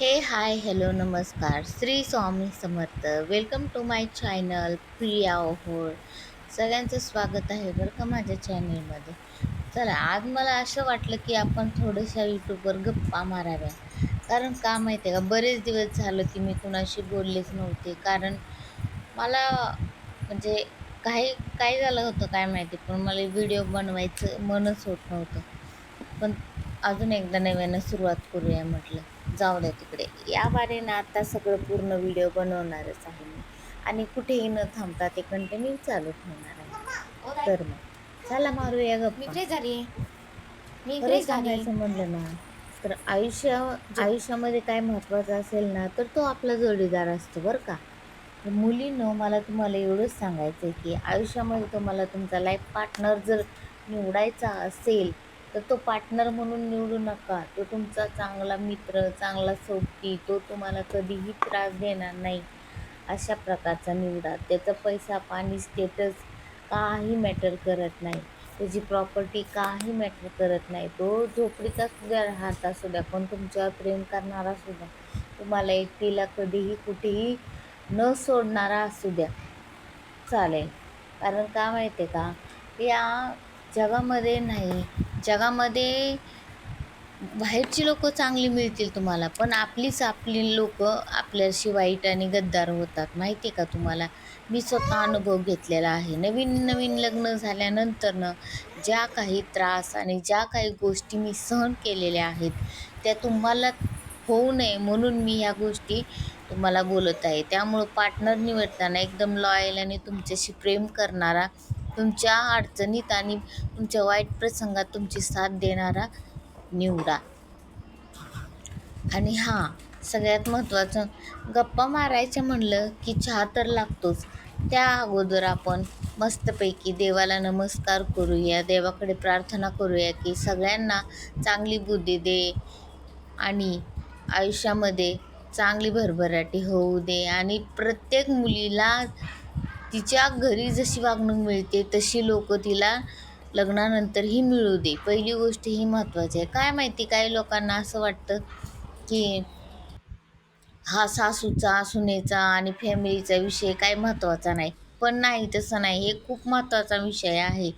हे hi hello नमस्कार. Shri Swami Samarth. Welcome to my channel Priya Ohol. सगळ्यांचं स्वागत आहे बरं का माझ्या चॅनलमध्ये चला आज मला असं वाटलं की आपण थोड्याशा यूट्यूबवर गप्पा माराव्या. कारण का माहिती आहे का बरेच दिवस झालं की मी कुणाशी बोललेच नव्हते. कारण मला म्हणजे काही काय झालं होतं काय माहिती पण मला व्हिडिओ बनवायचं मनच होत नव्हतं. पण अजून एकदा नव्यानं सुरुवात करूया म्हटलं. जाऊ द्या तिकडे. या बारीनं आता सगळं पूर्ण व्हिडिओ बनवणारच आहे मी. आणि कुठेही न थांबता ते कंटिन्यू चालू ठेवणार आहे. तर मग चला मारूया मी गप्पा झाली मी सांगायचं म्हणलं ना तर आयुष्य आयुष्यामध्ये काय महत्त्वाचं असेल ना तर तो आपला जोडीदार असतो बरं का. तर मुलीनं मला तुम्हाला एवढंच सांगायचं आहे की आयुष्यामध्ये तुम्हाला तुमचा लाईफ पार्टनर जर निवडायचा असेल तर तो पार्टनर म्हणून निवडू नका. तो तुमचा चांगला मित्र चांगला सोबती तो तुम्हाला कधीही त्रास देणार नाही. अशा प्रकारचा निवडा. त्याचा पैसा पाणी स्टेटस काही मॅटर करत नाही. त्याची प्रॉपर्टी काही मॅटर करत नाही. तो झोपडीचा सुद्धा राहत असू द्या पण तुमच्यावर प्रेम करणारा सुद्धा तुम्हाला एकटीला कधीही कुठेही न सोडणारा असू द्या. चालेल. कारण का माहिती आहे का? या जगामध्ये नाही जगामध्ये बाहेरची लोक चांगली मिळतील तुम्हाला पण आपलीच आपली लोक आपल्याशी वाईट आणि गद्दार होतात. माहिती आहे का तुम्हाला? मी स्वतः अनुभव घेतलेला आहे. नवीन नवीन लग्न झाल्यानंतरनं ज्या काही त्रास आणि ज्या काही गोष्टी मी सहन केलेल्या आहेत त्या तुम्हाला होऊ नये म्हणून मी ह्या गोष्टी तुम्हाला बोलत आहे. त्यामुळं पार्टनर निवडताना एकदम लॉयल आणि तुमच्याशी प्रेम करणारा तुमच्या अडचणीत आणि तुमच्या वाईट प्रसंगात तुमची साथ देणारा निवडा. आणि हां सगळ्यात महत्त्वाचं गप्पा मारायचं म्हणलं की चहा तर लागतोच. त्या अगोदर आपण मस्तपैकी देवाला नमस्कार करूया देवाकडे प्रार्थना करूया की सगळ्यांना चांगली बुद्धी दे आणि आयुष्यामध्ये चांगली भरभराटी होऊ दे. आणि प्रत्येक मुलीला तिच्या घरी जशी वागणूक मिळते तशी लोक तिला लग्नानंतरही मिळू दे. पहिली गोष्ट ही महत्त्वाची आहे. काय माहिती काही लोकांना असं वाटतं की हा सासूचा सुनेचा आणि फॅमिलीचा विषय काय महत्त्वाचा नाही. पण नाही तसं नाही. हे खूप महत्त्वाचा विषय आहे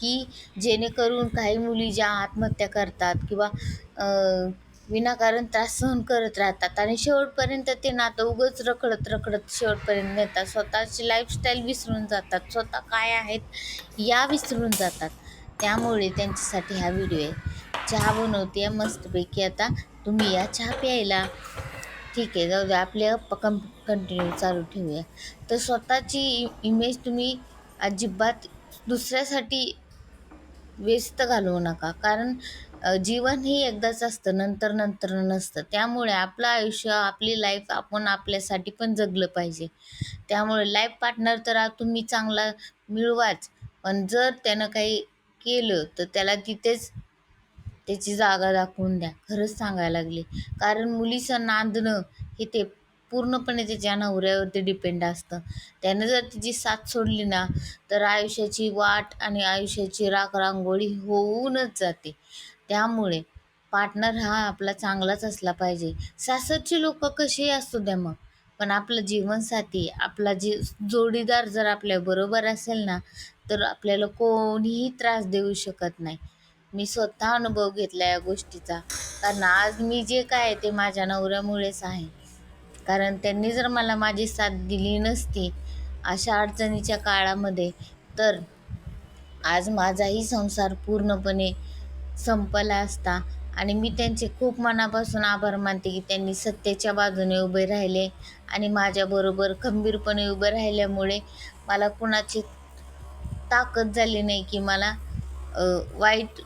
की जेणेकरून काही मुली ज्या आत्महत्या करतात किंवा विनाकारण त्रास सहन करत राहतात. आणि शेवटपर्यंत ते नातं उगंच रखडत रखडत शेवटपर्यंत नेतात. स्वतःची लाईफस्टाईल विसरून जातात. स्वतः काय आहेत या विसरून जातात. त्यामुळे त्यांच्यासाठी हा व्हिडिओ आहे. चहा बनवते आहे मस्तपैकी. आता तुम्ही या चहा प्यायला. ठीक आहे जाऊ द्या आपले कं कंटिन्यू चालू ठेवूया. तर स्वतःची इमेज तुम्ही अजिबात दुसऱ्यासाठी व्यस्त घालवू नका. कारण जीवन ही एकदाच असतं नंतर नंतर नसतं. त्यामुळे आपलं आयुष्य आपली लाईफ आपण आपल्यासाठी पण जगलं पाहिजे. त्यामुळे लाईफ पार्टनर तर तुम्ही चांगला मिळवाच. पण जर त्यानं काही केलं तर त्याला तिथेच त्याची जागा दाखवून द्या. खरंच सांगायला लागले. कारण मुलीचं नांदणं हे ते पूर्णपणे त्याच्या नवऱ्यावरती डिपेंड असतं त्यानं जर तिची साथ सोडली ना तर आयुष्याची वाट आणि आयुष्याची राखरांगोळी होऊनच जाते. त्यामुळे पार्टनर हा आपला चांगलाच असला पाहिजे. सासरचे लोक कसेही असू द्या मग पण आपलं जीवनसाथी आपला जी जोडीदार जर आपल्या बरोबर असेल ना तर आपल्याला कोणीही त्रास देऊ शकत नाही. मी स्वतः अनुभव घेतला या गोष्टीचा. कारण आज मी जे काय ते माझ्या नवऱ्यामुळेच आहे. कारण त्यांनी जर मला माझी साथ दिली नसती अशा अडचणीच्या काळामध्ये तर आज माझाही संसार पूर्णपणे संपला असता. आणि मी त्यांचे खूप मनापासून आभार मानते की त्यांनी सत्तेच्या बाजूने उभे राहिले आणि माझ्याबरोबर खंबीरपणे उभे राहिल्यामुळे मला कुणाची ताकद झाली नाही की मला वाईट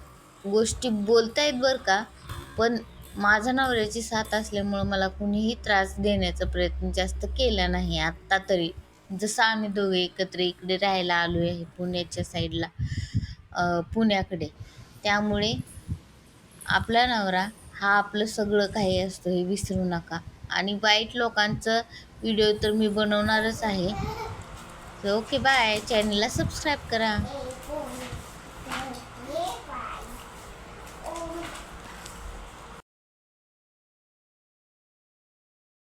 गोष्टी बोलता येत बरं का. पण माझ्या नवऱ्याची साथ असल्यामुळं मला कुणीही त्रास देण्याचा प्रयत्न जास्त केला नाही आत्ता तरी. जसं आम्ही दोघे एकत्र इकडे राहायला आलो आहे पुण्याच्या साईडला पुण्याकडे. त्यामुळे आपला नवरा हा आपलं सगळं काही असतं हे विसरू नका. आणि वाईट लोकांचं व्हिडिओ तर मी बनवणारच आहे. ओके बाय चॅनलला सबस्क्राईब करा.